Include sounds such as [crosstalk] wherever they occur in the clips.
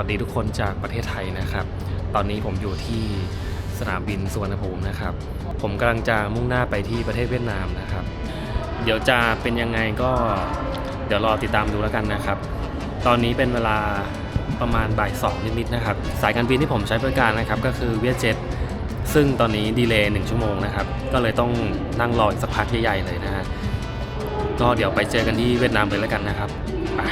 สวัสดีทุกคนจากประเทศไทยนะครับ ตอนนี้ผมอยู่ที่สนามบินสุวรรณภูมินะครับ ผมกำลังจะมุ่งหน้าไปที่ประเทศเวียดนามนะครับ เดี๋ยวจะเป็นยังไงก็เดี๋ยวรอติดตามดูแล้วกันนะครับ ตอนนี้เป็นเวลาประมาณบ่ายสองนิดๆนะครับ สายการบินที่ผมใช้บริการนะครับ ก็คือเวียดเจ็ตซึ่งตอนนี้ดีเลย์หนึ่งชั่วโมงนะครับ ก็เลยต้องนั่งรออีกสักพักใหญ่ๆเลยนะฮะก็เดี๋ยวไปเจอกันที่เวียดนามเลยแล้วกันนะครับ ไป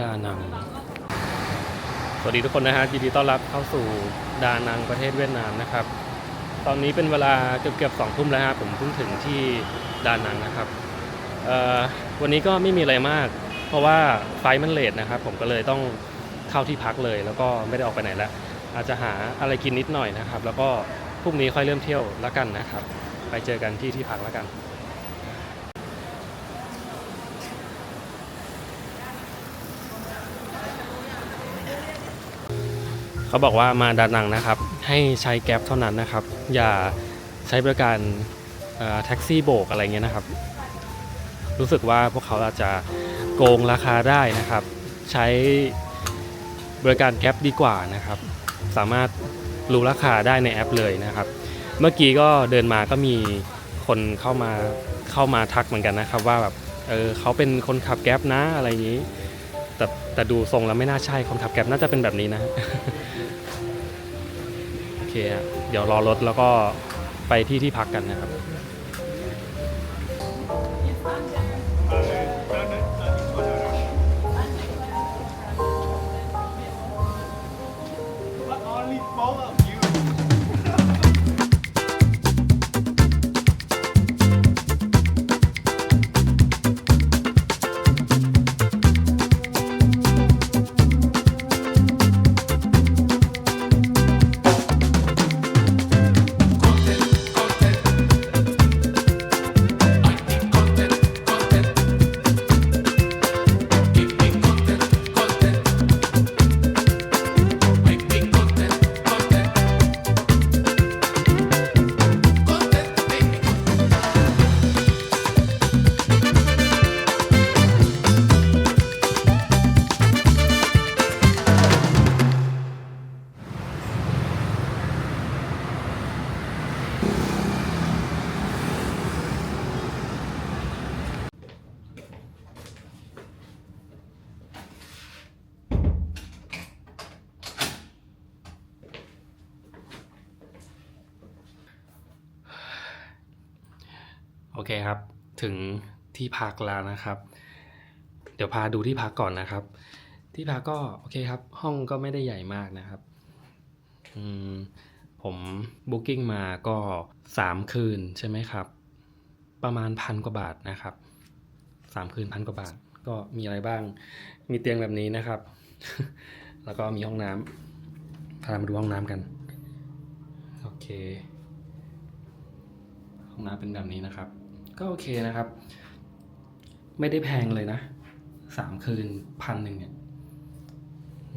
ดานัง สวัสดีทุกคนนะฮะยินดีต้อนรับเข้าสู่ดานังประเทศเวียดนามนะครับ ตอนนี้เป็นเวลาเกือบเกือบสองทุ่มแล้วฮะผมเพิ่งถึงที่ดานังนะครับวันนี้ก็ไม่มีอะไรมาก เพราะว่าไฟมันเลทนะครับ ผมก็เลยต้องเข้าที่พักเลย แล้วก็ไม่ได้ออกไปไหนแล้วอาจจะหาอะไรกินนิดหน่อยนะครับ แล้วก็พรุ่งนี้ค่อยเริ่มเที่ยวแล้วกันนะครับ ไปเจอกันที่ที่พักแล้วกัน เขาบอกว่ามาดานังนะครับ ให้ใช้แก๊ปเท่านั้นนะครับ อย่าใช้บริการแท็กซี่โบกอะไรเงี้ยนะครับ รู้สึกว่าพวกเขาอาจจะโกงราคาได้นะครับ ใช้บริการแก๊ปดีกว่านะครับ สามารถรู้ราคาได้ในแอปเลยนะครับ เมื่อกี้ก็เดินมาก็มีคนเข้ามาเข้ามาทักเหมือนกันนะครับ ว่าแบบเออเขาเป็นคนขับแก๊ปนะอะไรอย่างนี้ แต่แต่ดูทรงแล้วไม่น่าใช่คนขับแกรบน่าจะเป็นแบบนี้นะโอเคเดี๋ยวรอรถแล้วก็ไปที่ที่พักกันนะครับ โอเคครับ ถึงที่พักแล้วนะครับ เดี๋ยวพาดูที่พักก่อนนะครับ ที่พักก็โอเคครับ ห้องก็ไม่ได้ใหญ่มากนะครับอืมผมบุ๊กิ้งมาก็สามคืนใช่ไหมครับ ประมาณพันกว่าบาทนะครับสามคืนพันกว่าบาท ก็มีอะไรบ้าง มีเตียงแบบนี้นะครับ แล้วก็มีห้องน้ำพามาดูห้องน้ำกัน โอเค ห้องน้ำเป็นแบบนี้นะครับ ก็โอเคนะครับ ไม่ได้แพงเลยนะสามคืนพันหนึ่งเนี่ย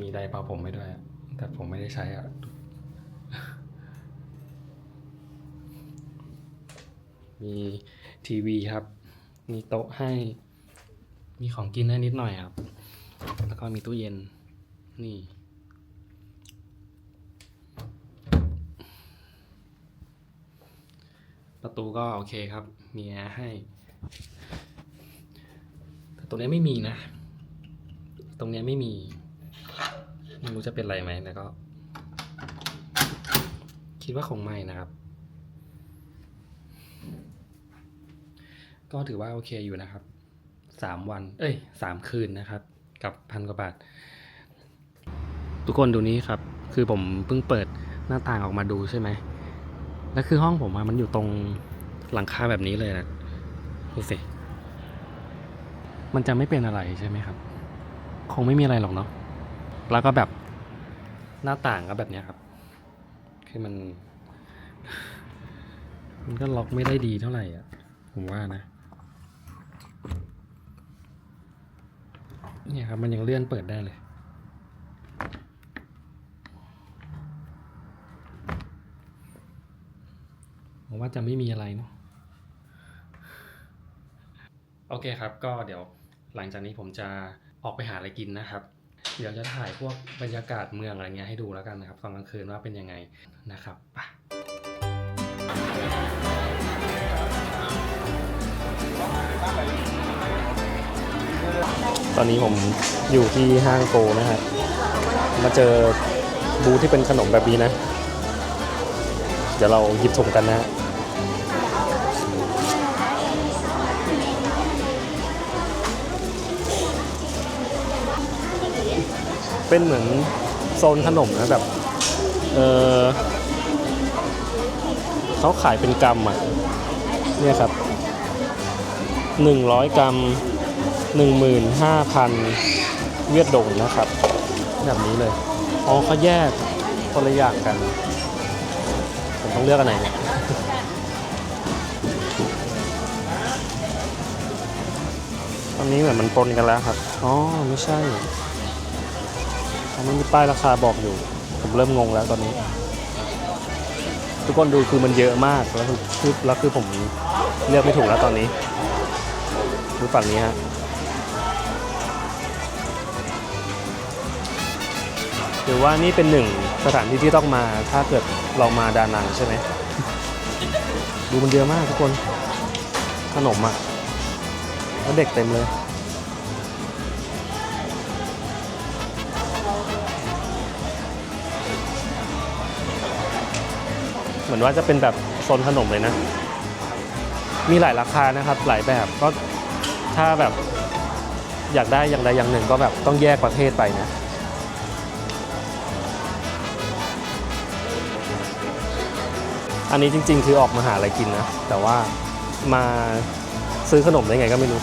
มีไดร์เป่าผมไม่ด้วย แต่ผมไม่ได้ใช้อะมีทีวีครับ มีโต๊ะให้ มีของกินให้นิดหน่อยครับ แล้วก็มีตู้เย็น นี่ ประตูก็โอเคครับ มีแอร์ให้แต่ตรงนี้ไม่มีนะ ตรงนี้ไม่มี ไม่รู้จะเป็นไรไหมแต่ก็ คิดว่าคงไม่นะครับ ก็ถือว่าโอเคอยู่นะครับสามวัน เอ้ยสามคืนนะครับ กับพันกว่าบาท ทุกคนดูนี้ครับ คือผมเพิ่งเปิดหน้าต่างออกมาดูใช่ไหมแล้วคือห้องผมอะมันอยู่ตรง หลังคาแบบนี้เลยนะดูสิ มันจะไม่เป็นอะไรใช่ไหมครับ คงไม่มีอะไรหรอกเนาะ แล้วก็แบบหน้าต่างก็แบบนี้ครับ คือมัน มันก็ล็อกไม่ได้ดีเท่าไหร่อะ ผมว่านะ เนี่ยครับมันยังเลื่อนเปิดได้เลยผมว่าจะไม่มีอะไรเนาะ โอเคครับ ก็เดี๋ยวหลังจากนี้ผมจะออกไปหาอะไรกินนะครับ เดี๋ยวจะถ่ายพวกบรรยากาศเมืองอะไรเงี้ยให้ดูแล้วกันนะครับตอนกลางคืนว่าเป็นยังไงนะครับไปตอนนี้ผมอยู่ที่ห้างโกนะฮะมาเจอบูธที่เป็นขนมแบบนี้นะ เดี๋ยวเราหยิบถุงกันนะฮะ เป็นเหมือนโซนขนมนะแบบ เออเขาขายเป็นกรัมอะ เนี่ยครับหนึ่งร้อยกรัมหนึ่งหมื่นห้าพันเวียดดงนะครับ แบบนี้เลย อ๋อเขาแยกคนละอย่างกัน ผมต้องเลือกอันไหนเนี่ยตอนนี้เหมือนมันปนกันแล้วครับ อ๋อ ไม่ใช่ มันมีป้ายราคาบอกอยู่ ผมเริ่มงงแล้วตอนนี้ ทุกคนดูคือมันเยอะมากแล้วคือแล้วคือผมเลือกไม่ถูกแล้วตอนนี้ดูฝั่งนี้ฮะหรือว่านี่เป็นหนึ่งสถานที่ที่ต้องมาถ้าเกิดเรามาดานังใช่ไหมดูมันเยอะมากทุกคนขนมอะแล้วเด็กเต็มเลย เหมือนว่าจะเป็นแบบโซนขนมเลยนะ มีหลายราคานะครับหลายแบบก็ถ้าแบบอยากได้อย่างใดอย่างหนึ่งก็แบบต้องแยกประเภทไปนะอันนี้จริง ๆ คือออกมาหาอะไรกินนะ แต่ว่ามาซื้อขนมได้ไงก็ไม่รู้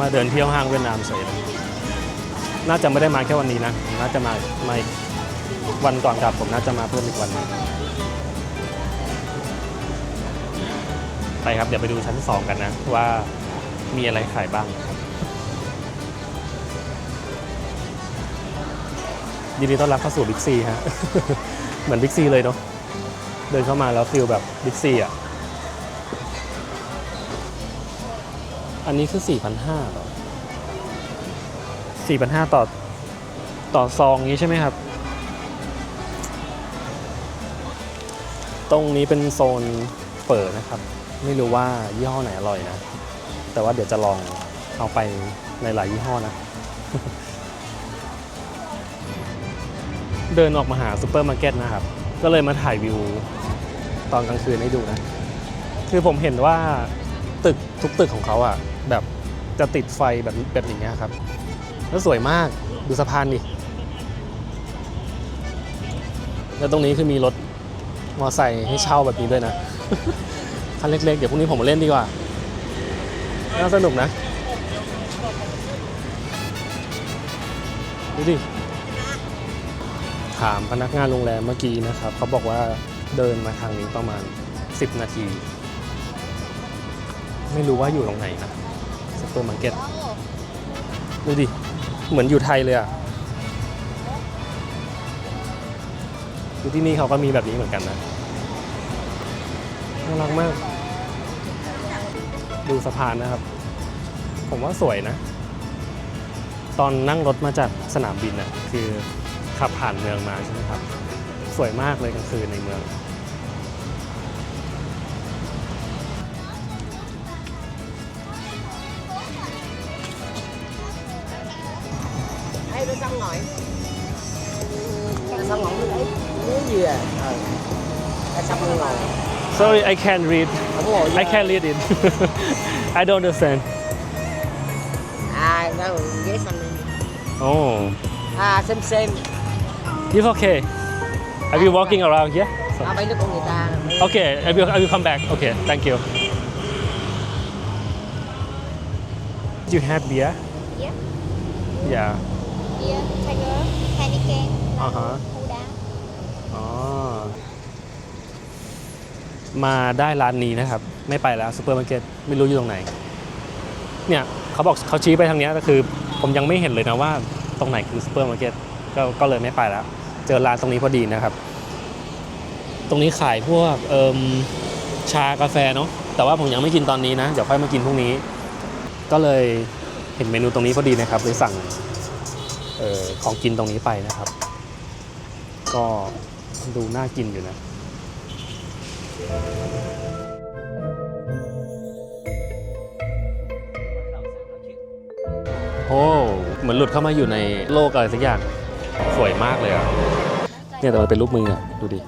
มาเดินเที่ยวห้างเวียดนามเฉยเลย น่าจะไม่ได้มาแค่วันนี้นะน่าจะมามาวันก่อนกลับผมน่าจะมาเพิ่มอีกวันหนึ่งไปครับ เดี๋ยวไปดูชั้นสองกันนะ ว่ามีอะไรขายบ้างครับยินดีต้อนรับเข้าสู่บิ๊กซีฮะ เหมือนบิ๊กซีเลยเนาะเดินเข้ามาแล้วฟิลแบบบิ๊กซีอะ อันนี้คือ 4,500หรอ 4,500 ต่อต่อซองนี้ใช่ไหมครับ ตรงนี้เป็นโซนเปิดนะครับ ไม่รู้ว่ายี่ห้อไหนอร่อยนะ แต่ว่าเดี๋ยวจะลองเอาไปในหลายยี่ห้อนะ เดินออกมาหาซูเปอร์มาร์เก็ตนะครับ ก็เลยมาถ่ายวิวตอนกลางคืนให้ดูนะ คือผมเห็นว่าตึกทุกตึกของเขาอะแบบจะติดไฟแบบแบบอย่างเงี้ยครับ แล้วสวยมากดูสะพานดิ แล้วตรงนี้คือมีรถมอไซค์ให้เช่าแบบนี้ด้วยนะคันเล็กๆ เดี๋ยวพรุ่งนี้ผมมาเล่นดีกว่า น่าสนุกนะ ดูดิ ถามพนักงานโรงแรมเมื่อกี้นะครับ เขาบอกว่าเดินมาทางนี้ประมาณ 10 นาที ไม่รู้ว่าอยู่ตรงไหนนะซุปเปอร์มาร์เก็ต ดูดิ เหมือนอยู่ไทยเลยอะดูที่นี่เขาก็มีแบบนี้เหมือนกันนะน่ารักมาก ดูสะพานนะครับ ผมว่าสวยนะ ตอนนั่งรถมาจากสนามบินอะคือขับผ่านเมืองมาใช่ไหมครับ สวยมากเลยกลางคืนในเมือง Ê, nó xong rồi xong rồi đấy Muốn gì à? Ờ. Nó xong luôn rồi Sorry I can't read. Đúng rồi I can't read it. [laughs] I don't understand. À, đâu, yes anh oh. À, xem xem. It's okay. Are you walking around here? À, mấy đứa người ta Okay I will I will come back? Okay thank you. Do you have beer? Yeah. Yeah Beer, Tiger, Heineken, À hả. Huda. อ๋อ มาได้ร้านนี้นะครับ ไม่ไปแล้วซูเปอร์มาร์เก็ตไม่รู้อยู่ตรงไหน เนี่ยเขาบอกเขาชี้ไปทางเนี้ยก็คือ ผมยังไม่เห็นเลยนะว่าตรงไหนคือซูเปอร์มาร์เก็ตก็ก็เลยไม่ไปแล้ว เจอร้านตรงนี้พอดีนะครับ ตรงนี้ขายพวกเอิมชากาแฟเนาะแต่ว่าผมยังไม่กินตอนนี้นะ เดี๋ยวค่อยมากินพรุ่งนี้ ก็เลยเห็นเมนูตรงนี้พอดีนะครับเลยสั่งเออของกินตรงนี้ไปนะครับ ก็ดูน่ากินอยู่นะโอ้เหมือนหลุดเข้ามาอยู่ในโลกอะไรสักอย่าง สวยมากเลยอะเนี่ยแต่มันเป็นรูปมืออะดูดิ